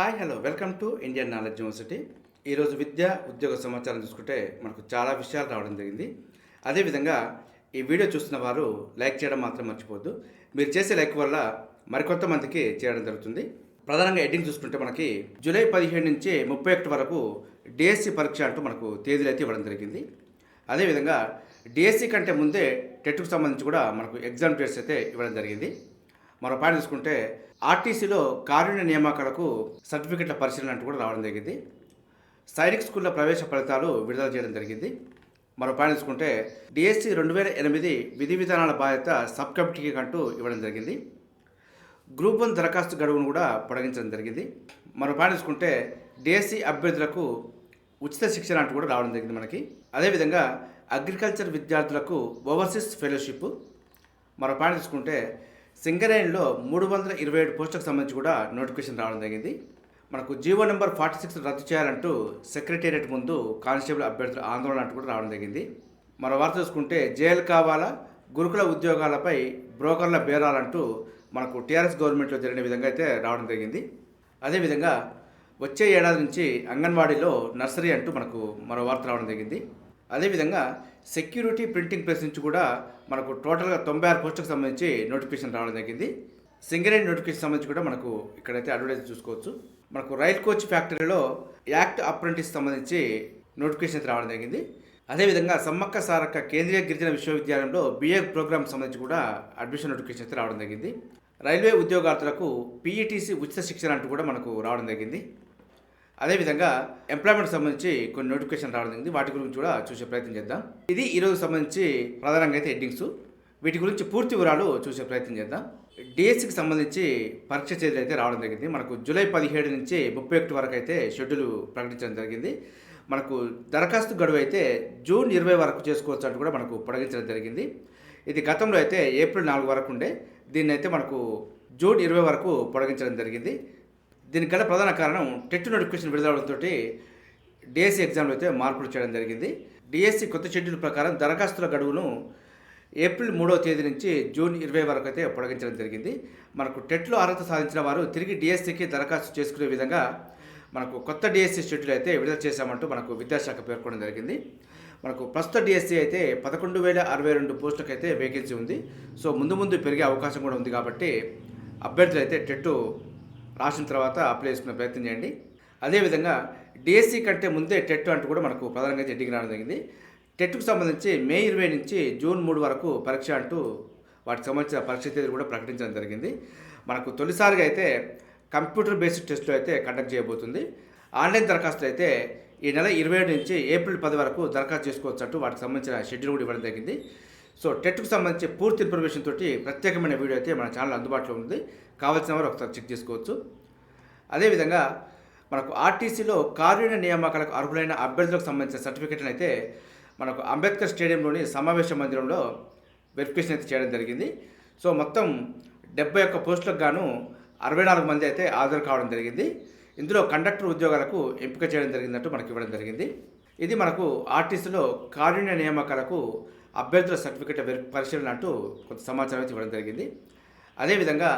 Hi hello. Welcome to Indian Knowledge University. ఈరోజు విద్య ఉద్యోగ సమాచారం చూసుకుంటే మనకు చాలా విషయాలు రావడం జరిగింది. అదేవిధంగా ఈ వీడియో చూస్తున్న వారు లైక్ చేయడం మాత్రం మర్చిపోద్దు మీరు చేసే లైక్ వల్ల మరికొంత మందికి చేయడం జరుగుతుంది. ప్రధానంగా ఎడ్డింగ్ చూసుకుంటే మనకి జూలై పదిహేడు నుంచి ముప్పై ఒకటి వరకు డిఎస్సి పరీక్ష అంటూ మనకు తేదీలు అయితే ఇవ్వడం జరిగింది. అదేవిధంగా డిఎస్సి కంటే ముందే టెట్కు సంబంధించి కూడా మనకు ఎగ్జామ్ డేట్స్ అయితే ఇవ్వడం జరిగింది. మరో పాయింట్ చూసుకుంటే ఆర్టీసీలో కారుణ్య నియామకాలకు సర్టిఫికెట్ల పరిశీలన అంటూ కూడా రావడం జరిగింది. సైనిక్ స్కూళ్ళ ప్రవేశ ఫలితాలు విడుదల చేయడం జరిగింది. మరో పాయింట్ చూసుకుంటే డిఎస్సి రెండు వేల ఎనిమిది విధి విధానాల బాధ్యత సబ్ కమిటీకి అంటూ ఇవ్వడం జరిగింది. గ్రూప్ వన్ దరఖాస్తు గడువును కూడా పొడిగించడం జరిగింది. మరో పాయింట్ చూసుకుంటే డిఎస్సి అభ్యర్థులకు ఉచిత శిక్షణ అంటూ కూడా రావడం జరిగింది మనకి. అదేవిధంగా అగ్రికల్చర్ విద్యార్థులకు ఓవర్సీస్ ఫెలోషిప్. మరో పాయింట్ చూసుకుంటే సింగరేణిలో మూడు వందల ఇరవై ఏడు పోస్టులకు సంబంధించి కూడా నోటిఫికేషన్ రావడం జరిగింది. మనకు జీవో నెంబర్ ఫార్టీ సిక్స్ రద్దు చేయాలంటూ సెక్రటేరియట్ ముందు కానిస్టేబుల్ అభ్యర్థుల ఆందోళన అంటూ కూడా రావడం జరిగింది. మరో వార్త చూసుకుంటే జైలు కావాలా గురుకుల ఉద్యోగాలపై బ్రోకర్ల బేరాలంటూ మనకు టీఆర్ఎస్ గవర్నమెంట్లో జరిగిన విధంగా అయితే రావడం జరిగింది. అదేవిధంగా వచ్చే ఏడాది నుంచి అంగన్వాడీలో నర్సరీ అంటూ మనకు మరో వార్త రావడం జరిగింది. అదేవిధంగా సెక్యూరిటీ ప్రింటింగ్ ప్రెస్ నుంచి కూడా మనకు టోటల్గా తొంభై ఆరు పోస్టులకు సంబంధించి నోటిఫికేషన్ రావడం జరిగింది. సింగరేణి నోటిఫికేషన్ సంబంధించి కూడా మనకు ఇక్కడైతే అడ్వర్టైజ్ చూసుకోవచ్చు. మనకు రైల్ కోచ్ ఫ్యాక్టరీలో యాక్ట్ అప్రెంటిస్ సంబంధించి నోటిఫికేషన్ అయితే రావడం జరిగింది. అదేవిధంగా సమ్మక్క సారక్క కేంద్రీయ గిరిజన విశ్వవిద్యాలయంలో బీఏ ప్రోగ్రామ్ సంబంధించి కూడా అడ్మిషన్ నోటిఫికేషన్ అయితే రావడం జరిగింది. రైల్వే ఉద్యోగార్థులకు పీఈటీసీ ఉచిత శిక్షణ అంటూ కూడా మనకు రావడం జరిగింది. అదేవిధంగా ఎంప్లాయ్మెంట్ సంబంధించి కొన్ని నోటిఫికేషన్ రావడం జరిగింది. వాటి గురించి కూడా చూసే ప్రయత్నం చేద్దాం. ఇది ఈరోజు సంబంధించి ప్రధానంగా అయితే హెడ్డింగ్స్ వీటి గురించి పూర్తి వివరాలు చూసే ప్రయత్నం చేద్దాం. డిఎస్సికి సంబంధించి పరీక్ష తేదీలు అయితే రావడం జరిగింది. మనకు జూలై పదిహేడు నుంచి ముప్పై ఒకటి వరకు అయితే షెడ్యూల్ ప్రకటించడం జరిగింది. మనకు దరఖాస్తు గడువు అయితే జూన్ ఇరవై వరకు చేసుకోవచ్చు అంటూ కూడా మనకు పొడిగించడం జరిగింది. ఇది గతంలో అయితే ఏప్రిల్ నాలుగు వరకు ఉండే. దీన్ని అయితే మనకు జూన్ ఇరవై వరకు పొడిగించడం జరిగింది. దీనికి గల ప్రధాన కారణం టెట్ నోటిఫికేషన్ విడుదలతో డిఎస్సి ఎగ్జామ్లో అయితే మార్పులు చేయడం జరిగింది. డిఎస్సి కొత్త షెడ్యూల్ ప్రకారం దరఖాస్తుల గడువును ఏప్రిల్ మూడవ తేదీ నుంచి జూన్ ఇరవై వరకు అయితే పొడిగించడం జరిగింది. మనకు టెట్లో అర్హత సాధించిన వారు తిరిగి డిఎస్సికి దరఖాస్తు చేసుకునే విధంగా మనకు కొత్త డిఎస్సి షెడ్యూల్ అయితే విడుదల చేశామంటూ మనకు విద్యాశాఖ పేర్కొనడం జరిగింది. మనకు ప్రస్తుత డిఎస్సి అయితే పదకొండు వేల అరవై రెండు పోస్టులకు అయితే వేకెన్సీ ఉంది. సో ముందు ముందు పెరిగే అవకాశం కూడా ఉంది కాబట్టి అభ్యర్థులు అయితే టెట్టు రాసిన తర్వాత అప్లై చేసుకునే ప్రయత్నం చేయండి. అదేవిధంగా డిఎస్సి కంటే ముందే టెట్ అంటూ కూడా మనకు ప్రధానంగా ఎడ్డింగ్ రావడం జరిగింది. టెట్కు సంబంధించి మే ఇరవై నుంచి జూన్ మూడు వరకు పరీక్ష అంటూ వాటికి సంబంధించిన పరీక్ష తేదీలు కూడా ప్రకటించడం జరిగింది. మనకు తొలిసారిగా అయితే కంప్యూటర్ బేస్డ్ టెస్టులు అయితే కండక్ట్ చేయబోతుంది. ఆన్లైన్ దరఖాస్తులు అయితే ఈ నెల ఇరవై ఏడు నుంచి ఏప్రిల్ పది వరకు దరఖాస్తు చేసుకోవచ్చు అంటూ వాటికి సంబంధించిన షెడ్యూల్ కూడా ఇవ్వడం జరిగింది. సో టెట్కు సంబంధించి పూర్తి ఇన్ఫర్మేషన్ తోటి ప్రత్యేకమైన వీడియో అయితే మన ఛానల్ అందుబాటులో ఉంది. కావాల్సిన వారు ఒకసారి చెక్ చేసుకోవచ్చు. అదేవిధంగా మనకు ఆర్టీసీలో కారుణ్య నియామకాలకు అర్హులైన అభ్యర్థులకు సంబంధించిన సర్టిఫికెట్లను అయితే మనకు అంబేద్కర్ స్టేడియంలోని సమావేశ మందిరంలో వెరిఫికేషన్ అయితే చేయడం జరిగింది. సో మొత్తం డెబ్బై ఒక్క పోస్టులకు గాను అరవై నాలుగు మంది అయితే హాజరు కావడం జరిగింది. ఇందులో కండక్టర్ ఉద్యోగాలకు ఎంపిక చేయడం జరిగిందంటూ మనకి ఇవ్వడం జరిగింది. ఇది మనకు ఆర్టీసీలో కారుణ్య నియామకాలకు అభ్యర్థుల సర్టిఫికెట్ పరిశీలన అంటూ కొంత సమాచారం అయితే ఇవ్వడం జరిగింది. అదేవిధంగా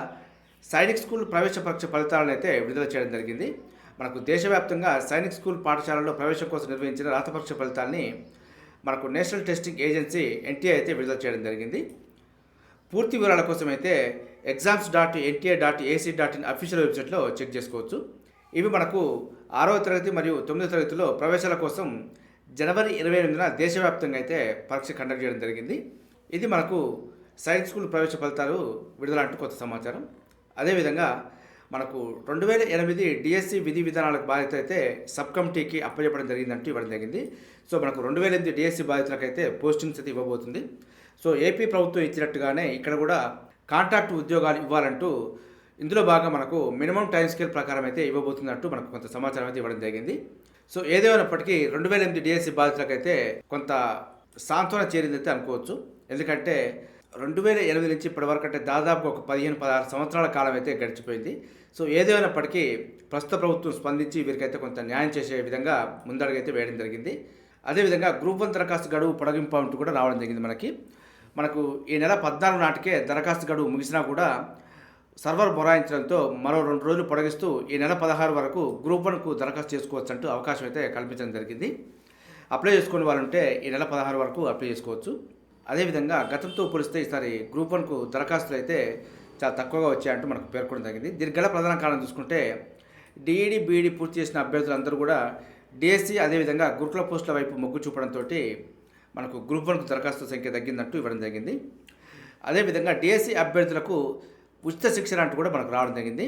సైనిక్ స్కూల్ ప్రవేశ పరీక్ష ఫలితాలను అయితే విడుదల చేయడం జరిగింది. మనకు దేశవ్యాప్తంగా సైనిక్ స్కూల్ పాఠశాలలో ప్రవేశం కోసం నిర్వహించిన రాత పరీక్ష ఫలితాల్ని మనకు నేషనల్ టెస్టింగ్ ఏజెన్సీ ఎన్టీఏ అయితే విడుదల చేయడం జరిగింది. పూర్తి వివరాల కోసం అయితే exams dot NTA dot AC dot in official వెబ్సైట్లో చెక్ చేసుకోవచ్చు. ఇవి మనకు ఆరవ తరగతి మరియు తొమ్మిదవ తరగతిలో ప్రవేశాల కోసం జనవరి ఇరవై ఎనిమిదిన దేశవ్యాప్తంగా అయితే పరీక్ష కండక్ట్ చేయడం జరిగింది. ఇది మనకు సైన్స్ స్కూల్ ప్రవేశ ఫలితాలు విడుదల అంటూ కొత్త సమాచారం. అదేవిధంగా మనకు రెండు వేల ఎనిమిది డిఎస్సి విధి విధానాలకు బాధ్యత అయితే సబ్ కమిటీకి అప్పచెప్పడం జరిగిందంటూ ఇవ్వడం జరిగింది. సో మనకు రెండు వేల ఎనిమిది డిఎస్సి బాధితులకు అయితే పోస్టింగ్స్ అయితే ఇవ్వబోతుంది. సో ఏపీ ప్రభుత్వం ఇచ్చినట్టుగానే ఇక్కడ కూడా కాంట్రాక్ట్ ఉద్యోగాలు ఇవ్వాలంటూ ఇందులో బాగా మనకు మినిమం టైం స్కేల్ ప్రకారం అయితే ఇవ్వబోతున్నట్టు మనకు కొంత సమాచారం అయితే ఇవ్వడం జరిగింది. సో ఏదేమైనప్పటికీ రెండు వేల ఎనిమిది డిఎస్సి బాధితులకైతే కొంత సాంత్వన చేరిందైతే అనుకోవచ్చు. ఎందుకంటే రెండు వేల ఎనిమిది నుంచి ఇప్పటి వరకు అంటే దాదాపు ఒక పదిహేను పదహారు సంవత్సరాల కాలం అయితే గడిచిపోయింది. సో ఏదేమైనప్పటికీ ప్రస్తుత ప్రభుత్వం స్పందించి వీరికైతే కొంత న్యాయం చేసే విధంగా ముందడుగైతే వేయడం జరిగింది. అదేవిధంగా గ్రూప్ వన్ దరఖాస్తు గడువు పొడగింపు అంటూ కూడా రావడం జరిగింది మనకి. మనకు ఈ నెల పద్నాలుగు నాటికే దరఖాస్తు గడువు ముగిసినా కూడా సర్వర్ బొరాయించడంతో మరో రెండు రోజులు పొడిగిస్తూ ఈ నెల పదహారు వరకు గ్రూప్ వన్కు దరఖాస్తు చేసుకోవచ్చు అంటూ అవకాశం అయితే కల్పించడం జరిగింది. అప్లై చేసుకునే వాళ్ళు ఉంటే ఈ నెల పదహారు వరకు అప్లై చేసుకోవచ్చు. అదేవిధంగా గతంతో పోలిస్తే ఈసారి గ్రూప్ వన్కు దరఖాస్తులు అయితే చాలా తక్కువగా వచ్చాయంటూ మనకు పేర్కొనడం జరిగింది. దీనికి గల ప్రధాన కారణం చూసుకుంటే డిఈడి బీఈడి పూర్తి చేసిన అభ్యర్థులందరూ కూడా డిఎస్సి అదేవిధంగా గురుకుల పోస్టుల వైపు మొగ్గు చూపడంతో మనకు గ్రూప్ వన్కు దరఖాస్తు సంఖ్య తగ్గిందంటూ ఇవ్వడం జరిగింది. అదేవిధంగా డిఎస్సి అభ్యర్థులకు ఉచిత శిక్షణ అంటూ కూడా మనకు రావడం జరిగింది.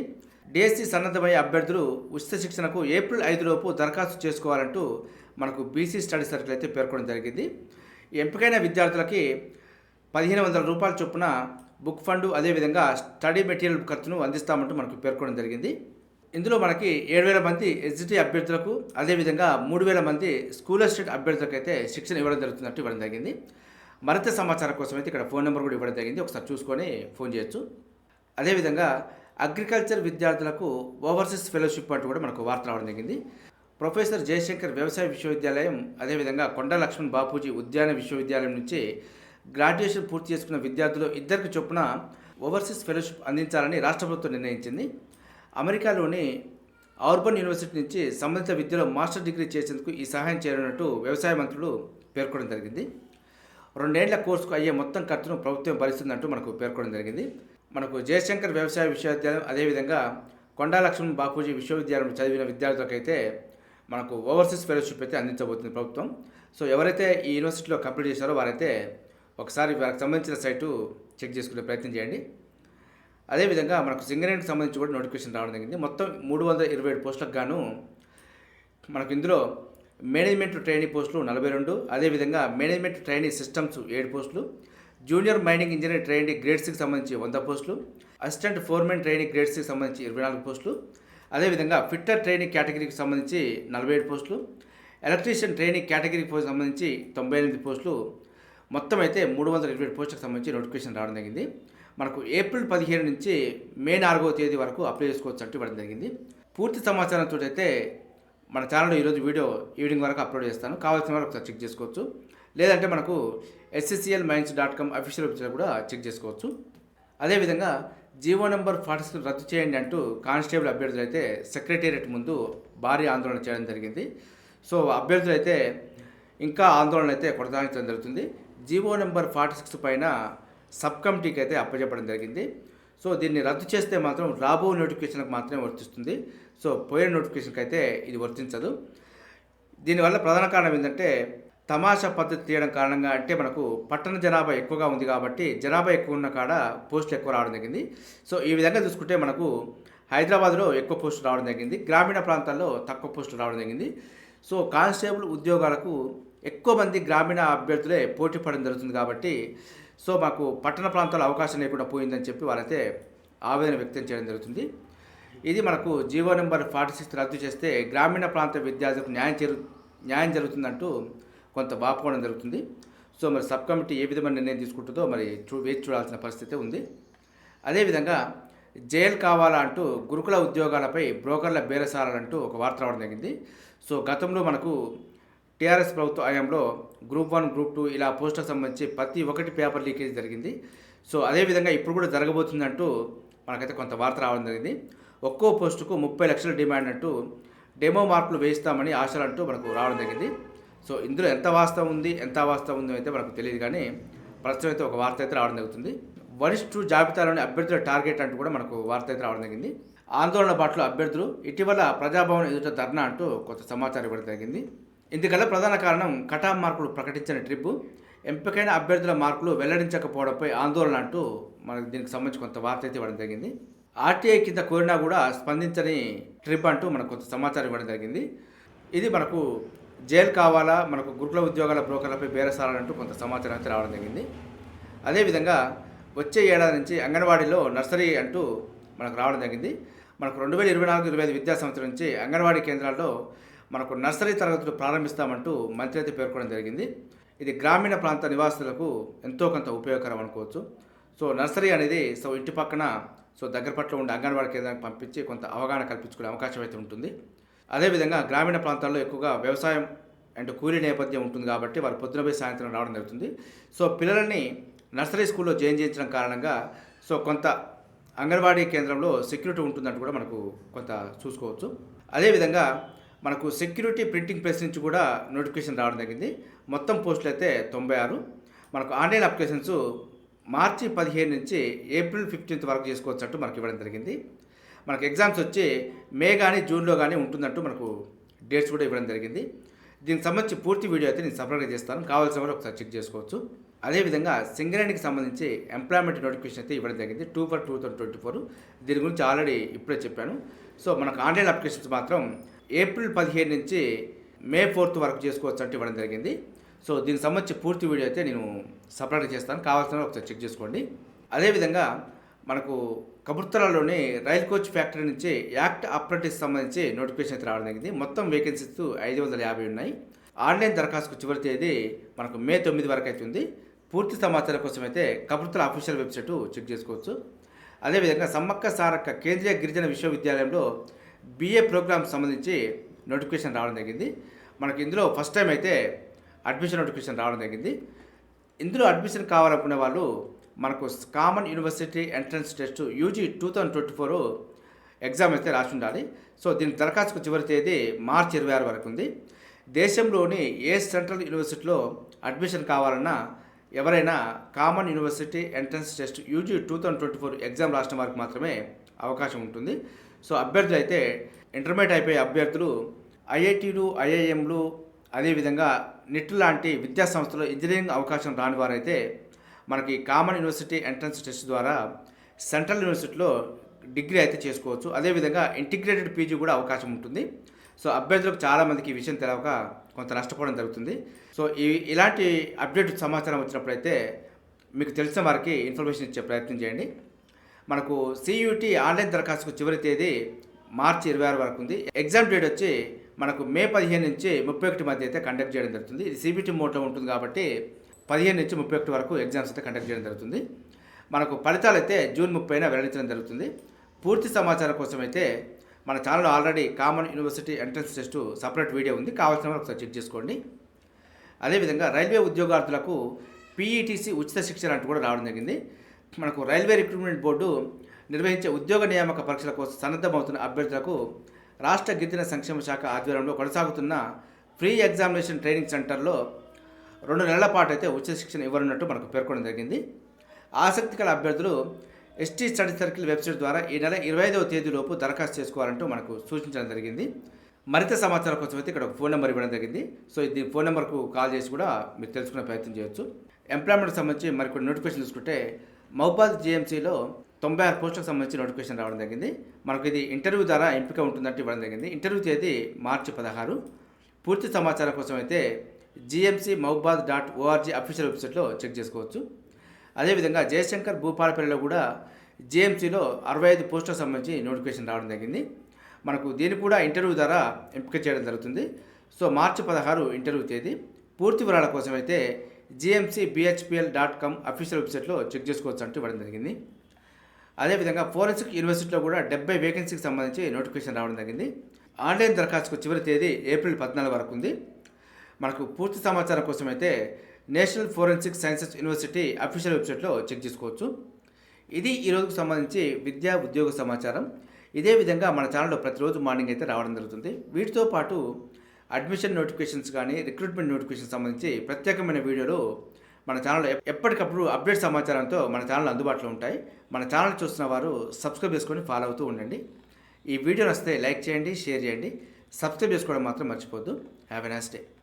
డిఎస్సి సన్నద్ధమయ్యే అభ్యర్థులు ఉచిత శిక్షణకు ఏప్రిల్ ఐదు లోపు దరఖాస్తు చేసుకోవాలంటూ మనకు బీసీ స్టడీ సర్కిల్ అయితే పేర్కొనడం జరిగింది. ఎంపికైన విద్యార్థులకి పదిహేను వందల రూపాయల చొప్పున బుక్ ఫండ్ అదేవిధంగా స్టడీ మెటీరియల్ ఖర్చును అందిస్తామంటూ మనకు పేర్కొనడం జరిగింది. ఇందులో మనకి ఏడు వేల మంది ఎస్జిటి అభ్యర్థులకు అదేవిధంగా మూడు వేల మంది స్కూల్ అసిస్టెంట్ అభ్యర్థులకు అయితే శిక్షణ ఇవ్వడం జరుగుతున్నట్టు ఇవ్వడం జరిగింది. మరింత సమాచారం కోసం అయితే ఇక్కడ ఫోన్ నెంబర్ కూడా ఇవ్వడం జరిగింది. ఒకసారి చూసుకొని ఫోన్ చేయొచ్చు. అదేవిధంగా అగ్రికల్చర్ విద్యార్థులకు ఓవర్సీస్ ఫెలోషిప్ అంటూ కూడా మనకు వార్త రావడం జరిగింది. ప్రొఫెసర్ జయశంకర్ వ్యవసాయ విశ్వవిద్యాలయం అదేవిధంగా కొండ లక్ష్మణ్ బాపూజీ ఉద్యాన విశ్వవిద్యాలయం నుంచి గ్రాడ్యుయేషన్ పూర్తి చేసుకున్న విద్యార్థులు ఇద్దరికి చొప్పున ఓవర్సీస్ ఫెలోషిప్ అందించాలని రాష్ట్ర ప్రభుత్వం నిర్ణయించింది. అమెరికాలోని ఆర్బన్ యూనివర్సిటీ నుంచి సంబంధిత విద్యలో మాస్టర్ డిగ్రీ చేసేందుకు ఈ సహాయం చేయనున్నట్టు వ్యవసాయ మంత్రులు పేర్కొనడం జరిగింది. రెండేళ్ళ కోర్సుకు అయ్యే మొత్తం ఖర్చును ప్రభుత్వం భరిస్తుందంటూ మనకు పేర్కొనడం జరిగింది. మనకు జయశంకర్ వ్యవసాయ విశ్వవిద్యాలయం అదేవిధంగా కొండా లక్ష్మణ్ బాపూజీ విశ్వవిద్యాలయం చదివిన విద్యార్థులకైతే మనకు ఓవర్సీస్ ఫెలోషిప్ అయితే అందించబోతుంది ప్రభుత్వం. సో ఎవరైతే ఈ యూనివర్సిటీలో కంప్లీట్ చేశారో వారైతే ఒకసారి వారికి సంబంధించిన సైటు చెక్ చేసుకునే ప్రయత్నం చేయండి. అదేవిధంగా మనకు సింగరేణికి సంబంధించి కూడా నోటిఫికేషన్ రావడం జరిగింది. మొత్తం మూడు వందల ఇరవై ఏడు పోస్టులకు గాను మనకు ఇందులో మేనేజ్మెంట్ ట్రైనింగ్ పోస్టులు నలభై రెండు అదేవిధంగా మేనేజ్మెంట్ ట్రైనింగ్ సిస్టమ్స్ ఏడు పోస్టులు జూనియర్ మైనింగ్ ఇంజనీర్ ట్రైనింగ్ గ్రేడ్స్కి సంబంధించి వంద పోస్టులు అసిస్టెంట్ ఫోర్మెన్ ట్రైనింగ్ గ్రేడ్స్కి సంబంధించి ఇరవై నాలుగు పోస్టులు అదేవిధంగా ఫిట్టర్ ట్రైనింగ్ కేటగిరీకి సంబంధించి నలభై ఏడు పోస్టులు ఎలక్ట్రీషియన్ ట్రైనింగ్ కేటగిరీకి సంబంధించి తొంభై ఎనిమిది పోస్టులు. మొత్తం అయితే మూడు వందల ఇరవై ఏడు పోస్టులకు సంబంధించి నోటిఫికేషన్ రావడం జరిగింది. మనకు ఏప్రిల్ పదిహేను నుంచి మే నాలుగవ తేదీ వరకు అప్లై చేసుకోవచ్చు అంటూ ఇవ్వడం జరిగింది. పూర్తి సమాచారంతో అయితే మన ఛానల్లో ఈరోజు వీడియో ఈవినింగ్ వరకు అప్లోడ్ చేస్తాను. కావాల్సిన వరకు ఒకసారి చెక్ చేసుకోవచ్చు. లేదంటే మనకు SSCL mines dot com official website కూడా చెక్ చేసుకోవచ్చు. అదేవిధంగా జీవో నెంబర్ ఫార్టీ రద్దు చేయండి అంటూ కానిస్టేబుల్ అభ్యర్థులు అయితే సెక్రటేరియట్ ముందు భారీ ఆందోళన చేయడం జరిగింది. సో అభ్యర్థులు అయితే ఇంకా ఆందోళన అయితే కొనసాగించడం జరుగుతుంది. జీవో నెంబర్ ఫార్టీ సిక్స్ పైన సబ్ కమిటీకి అయితే అప్పచెప్పడం జరిగింది. సో దీన్ని రద్దు చేస్తే మాత్రం రాబో నోటిఫికేషన్కి మాత్రమే వర్తిస్తుంది. సో పోయిన నోటిఫికేషన్కి అయితే ఇది వర్తించదు. దీనివల్ల ప్రధాన కారణం ఏంటంటే తమాషా పద్ధతి తీయడం కారణంగా అంటే మనకు పట్టణ జనాభా ఎక్కువగా ఉంది కాబట్టి జనాభా ఎక్కువ ఉన్న కాడ పోస్టులు ఎక్కువ రావడం జరిగింది. సో ఈ విధంగా చూసుకుంటే మనకు హైదరాబాద్లో ఎక్కువ పోస్టులు రావడం జరిగింది. గ్రామీణ ప్రాంతాల్లో తక్కువ పోస్టులు రావడం జరిగింది. సో కానిస్టేబుల్ ఉద్యోగాలకు ఎక్కువ మంది గ్రామీణ అభ్యర్థులే పోటీ పడడం జరుగుతుంది కాబట్టి సో మాకు పట్టణ ప్రాంతాల్లో అవకాశం లేకుండా పోయిందని చెప్పి వాళ్ళైతే ఆవేదన వ్యక్తం చేయడం జరుగుతుంది. ఇది మనకు జీవో నెంబర్ ఫార్టీ సిక్స్ రద్దు చేస్తే గ్రామీణ ప్రాంత విద్యార్థులకు న్యాయం జరు న్యాయం జరుగుతుందంటూ కొంత వాపుకోవడం జరుగుతుంది. సో మరి సబ్ కమిటీ ఏ విధమైన నిర్ణయం తీసుకుంటుందో మరి చూ వేచి చూడాల్సిన పరిస్థితి ఉంది. అదేవిధంగా జైలు కావాలా అంటూ గురుకుల ఉద్యోగాలపై బ్రోకర్ల బేరసారాలంటూ ఒక వార్త రావడం జరిగింది. సో గతంలో మనకు టీఆర్ఎస్ ప్రభుత్వ హయాంలో గ్రూప్ వన్ గ్రూప్ టూ ఇలా పోస్టులకు సంబంధించి ప్రతి ఒక్కటి పేపర్ లీకేజ్ జరిగింది. సో అదేవిధంగా ఇప్పుడు కూడా జరగబోతుందంటూ మనకైతే కొంత వార్త రావడం జరిగింది. ఒక్కో పోస్టుకు ముప్పై లక్షల డిమాండ్ అంటూ డెమో మార్కులు వేయిస్తామని ఆశలు అంటూ మనకు రావడం జరిగింది. సో ఇందులో ఎంత వాస్తవం ఉంది ఎంత వాస్తవం ఉందో అయితే మనకు తెలియదు కానీ ప్రస్తుతం అయితే ఒక వార్త అయితే రావడం జరుగుతుంది. వరిష్ఠు జాబితాలోని అభ్యర్థుల టార్గెట్ అంటూ కూడా మనకు వార్త అయితే రావడం జరిగింది. ఆందోళన బాటలో అభ్యర్థులు ఇటీవల ప్రజాభవన్ ఎదుట ధర్నా అంటూ కొంత సమాచారం ఇవ్వడం జరిగింది. ఇందుకల్ల ప్రధాన కారణం కటా మార్కులు ప్రకటించిన ట్రిప్ ఎంపికైన అభ్యర్థుల మార్కులు వెల్లడించకపోవడంపై ఆందోళన అంటూ మనకు దీనికి సంబంధించి కొంత వార్త అయితే ఇవ్వడం జరిగింది. ఆర్టీఐ కింద కోరినా కూడా స్పందించని ట్రిప్ అంటూ మనకు కొంత సమాచారం ఇవ్వడం జరిగింది. ఇది మనకు జైలు కావాలా? మనకు గురుకుల ఉద్యోగాల బ్రోకర్లపై బేరసాలంటూ కొంత సమాచారం అయితే రావడం జరిగింది. అదేవిధంగా వచ్చే ఏడాది నుంచి అంగన్వాడీలో నర్సరీ అంటూ మనకు రావడం జరిగింది. మనకు రెండు వేల ఇరవై నాలుగు ఇరవై ఐదు విద్యా సంవత్సరం నుంచి అంగన్వాడీ కేంద్రాల్లో మనకు నర్సరీ తరగతులు ప్రారంభిస్తామంటూ మంత్రి అయితే పేర్కొనడం జరిగింది. ఇది గ్రామీణ ప్రాంత నివాసులకు ఎంతో కొంత ఉపయోగకరం అనుకోవచ్చు. సో నర్సరీ అనేది సో ఇంటి పక్కన సో దగ్గర పట్ల ఉండే అంగన్వాడీ కేంద్రానికి పంపించి కొంత అవగాహన కల్పించుకునే అవకాశం అయితే ఉంటుంది. అదేవిధంగా గ్రామీణ ప్రాంతాల్లో ఎక్కువగా వ్యవసాయం అండ్ కూలీ నేపథ్యం ఉంటుంది కాబట్టి వారు పొద్దున పోయి సాయంత్రం రావడం జరుగుతుంది. సో పిల్లలని నర్సరీ స్కూల్లో జాయిన్ చేయించడం కారణంగా సో కొంత అంగన్వాడీ కేంద్రంలో సెక్యూరిటీ ఉంటుందంటూ కూడా మనకు కొంత చూసుకోవచ్చు. అదేవిధంగా మనకు సెక్యూరిటీ ప్రింటింగ్ ప్రెస్ నుంచి కూడా నోటిఫికేషన్ రావడం జరిగింది. మొత్తం పోస్టులు అయితే తొంభై ఆరు. మనకు ఆన్లైన్ అప్లికేషన్స్ మార్చి పదిహేను నుంచి ఏప్రిల్ ఫిఫ్టీన్త్ వరకు చేసుకోవచ్చట్టు మనకి ఇవ్వడం జరిగింది. మనకు ఎగ్జామ్స్ వచ్చి మే కానీ జూన్లో కానీ ఉంటుందంటూ మనకు డేట్స్ కూడా ఇవ్వడం జరిగింది. దీనికి సంబంధించి పూర్తి వీడియో అయితే నేను సపరేట్గా చేస్తాను. కావాల్సిన వాళ్ళు ఒకసారి చెక్ చేసుకోవచ్చు. అదేవిధంగా సింగరేణికి సంబంధించి ఎంప్లాయ్మెంట్ నోటిఫికేషన్ అయితే ఇవ్వడం జరిగింది. Two for two thousand twenty four. దీని గురించి ఆల్రెడీ ఇప్పుడే చెప్పాను. సో మనకు ఆన్లైన్ అప్లికేషన్స్ మాత్రం ఏప్రిల్ పదిహేను నుంచి మే ఫోర్త్ వరకు చేసుకోవచ్చు అంటే ఇవ్వడం జరిగింది. సో దీనికి సంబంధించి పూర్తి వీడియో అయితే నేను సపరేట్గా చేస్తాను. కావాల్సిన ఒకసారి చెక్ చేసుకోండి. అదేవిధంగా మనకు కబుర్తలాలోని రైల్ కోచ్ ఫ్యాక్టరీ నుంచి యాక్ట్ అప్రెంటిస్ సంబంధించి నోటిఫికేషన్ అయితే రావడం జరిగింది. మొత్తం వేకెన్సీస్ ఐదు వందల యాభై ఉన్నాయి. ఆన్లైన్ దరఖాస్తుకు చివరి తేదీ మనకు మే తొమ్మిది వరకు అయితే ఉంది. పూర్తి సమాచారం కోసం అయితే కబుర్తల అఫీషియల్ వెబ్సైట్ చెక్ చేసుకోవచ్చు. అదేవిధంగా సమ్మక్క సారక్క కేంద్రీయ గిరిజన విశ్వవిద్యాలయంలో బీఏ ప్రోగ్రామ్ సంబంధించి నోటిఫికేషన్ రావడం జరిగింది. మనకి ఇందులో ఫస్ట్ టైం అయితే అడ్మిషన్ నోటిఫికేషన్ రావడం జరిగింది. ఇందులో అడ్మిషన్ కావాలనుకునే వాళ్ళు మనకు common university entrance test UG two thousand twenty four exam అయితే రాసి ఉండాలి. సో దీని దరఖాస్తుకు చివరి తేదీ మార్చి ఇరవై ఆరు వరకు ఉంది. దేశంలోని ఏ సెంట్రల్ యూనివర్సిటీలో అడ్మిషన్ కావాలన్నా ఎవరైనా common university entrance test UG two thousand twenty four exam రాసిన వారికి మాత్రమే అవకాశం ఉంటుంది. సో అభ్యర్థులు అయితే ఇంటర్మీడియట్ అయిపోయే అభ్యర్థులు ఐఐటీలు ఐఐఎంలు అదేవిధంగా నిట్ లాంటి విద్యా సంస్థలో ఇంజనీరింగ్ అవకాశం రాని వారైతే మనకి కామన్ యూనివర్సిటీ ఎంట్రన్స్ టెస్ట్ ద్వారా సెంట్రల్ యూనివర్సిటీలో డిగ్రీ అయితే చేసుకోవచ్చు. అదేవిధంగా ఇంటిగ్రేటెడ్ పీజీ కూడా అవకాశం ఉంటుంది. సో అభ్యర్థులకు చాలామందికి ఈ విషయం తెలవక కొంత నష్టపోవడం జరుగుతుంది. సో ఈ ఇలాంటి అప్డేట్ సమాచారం వచ్చినప్పుడైతే మీకు తెలిసిన వారికి ఇన్ఫర్మేషన్ ఇచ్చే ప్రయత్నం చేయండి. మనకు సియూటీ ఆన్లైన్ దరఖాస్తుకు చివరి తేదీ మార్చి ఇరవై ఆరు వరకు ఉంది. ఎగ్జామ్ డేట్ వచ్చి మనకు మే పదిహేను నుంచి ముప్పై ఒకటి మధ్య అయితే కండక్ట్ చేయడం జరుగుతుంది. ఇది సిబిటి మోడ్లో ఉంటుంది కాబట్టి పదిహేను నుంచి ముప్పై ఒకటి వరకు ఎగ్జామ్స్ అయితే కండక్ట్ చేయడం జరుగుతుంది. మనకు ఫలితాలు అయితే జూన్ ముప్పైన వెల్లడించడం జరుగుతుంది. పూర్తి సమాచారం కోసం అయితే మన channel already common university entrance test separate video ఉంది. కావాల్సిన వాళ్ళు ఒకసారి చెక్ చేసుకోండి. అదేవిధంగా రైల్వే ఉద్యోగార్థులకు పీఈటీసీ ఉచిత శిక్షణ అంటూ కూడా రావడం జరిగింది. మనకు రైల్వే రిక్రూట్మెంట్ బోర్డు నిర్వహించే ఉద్యోగ నియామక పరీక్షల కోసం సన్నద్ధమవుతున్న అభ్యర్థులకు రాష్ట్ర గిరిజన సంక్షేమ శాఖ ఆధ్వర్యంలో కొనసాగుతున్న ఫ్రీ ఎగ్జామినేషన్ ట్రైనింగ్ సెంటర్లో రెండు నెలల పాటు అయితే ఉచిత శిక్షణ ఇవ్వనున్నట్టు మనకు పేర్కొనడం జరిగింది. ఆసక్తి గల అభ్యర్థులు ఎస్టీ స్టడీ సర్కిల్ వెబ్సైట్ ద్వారా ఈ నెల ఇరవై ఐదవ తేదీలోపు దరఖాస్తు చేసుకోవాలంటూ మనకు సూచించడం జరిగింది. మరింత సమాచారం కోసం అయితే ఇక్కడ ఒక ఫోన్ నెంబర్ ఇవ్వడం జరిగింది. సో ఇది ఫోన్ నెంబర్కు కాల్ చేసి కూడా మీరు తెలుసుకునే ప్రయత్నం చేయొచ్చు. ఎంప్లాయ్మెంట్కి సంబంధించి మరికొన్ని నోటిఫికేషన్ చూసుకుంటే మౌబాద్ జిఎంసీలో తొంభై ఆరు పోస్టులకు సంబంధించి నోటిఫికేషన్ రావడం జరిగింది. మనకు ఇది ఇంటర్వ్యూ ద్వారా ఎంపిక ఉంటుందంటే ఇవ్వడం జరిగింది. ఇంటర్వ్యూ తేదీ మార్చి పదహారు. పూర్తి సమాచారం కోసం అయితే GMC Mahabad dot ORG official వెబ్సైట్లో చెక్ చేసుకోవచ్చు. అదేవిధంగా జయశంకర్ భూపాలపల్లిలో కూడా జిఎంసీలో అరవై ఐదు పోస్టులకు సంబంధించి నోటిఫికేషన్ రావడం జరిగింది. మనకు దీన్ని కూడా ఇంటర్వ్యూ ద్వారా ఎంపిక చేయడం జరుగుతుంది. సో మార్చి పదహారు ఇంటర్వ్యూ తేదీ. పూర్తి వివరాల కోసం అయితే GMC BHPL dot com official వెబ్సైట్లో చెక్ చేసుకోవచ్చు అంటూ ఇవ్వడం జరిగింది. అదేవిధంగా ఫోరెన్సిక్ యూనివర్సిటీలో కూడా డెబ్బై వేకెన్సీకి సంబంధించి నోటిఫికేషన్ రావడం జరిగింది. ఆన్లైన్ దరఖాస్తుకు చివరి తేదీ ఏప్రిల్ పద్నాలుగు వరకు ఉంది. మనకు పూర్తి సమాచారం కోసం అయితే national forensic sciences university official వెబ్సైట్లో చెక్ చేసుకోవచ్చు. ఇది ఈరోజుకు సంబంధించి విద్యా ఉద్యోగ సమాచారం. ఇదే విధంగా మన ఛానల్లో ప్రతిరోజు మార్నింగ్ అయితే రావడం జరుగుతుంది. వీటితో పాటు అడ్మిషన్ నోటిఫికేషన్స్ కానీ రిక్రూట్మెంట్ నోటిఫికేషన్ సంబంధించి ప్రత్యేకమైన వీడియోలు మన ఛానల్లో ఎప్పటికప్పుడు అప్డేట్ సమాచారంతో మన ఛానల్ అందుబాటులో ఉంటాయి. మన ఛానల్ చూస్తున్న వారు సబ్స్క్రైబ్ చేసుకొని ఫాలో అవుతూ ఉండండి. ఈ వీడియో నచ్చితే లైక్ చేయండి షేర్ చేయండి. సబ్స్క్రైబ్ చేసుకోవడం మాత్రం మర్చిపోద్దు హ్యావ్ ఎ నైస్ డే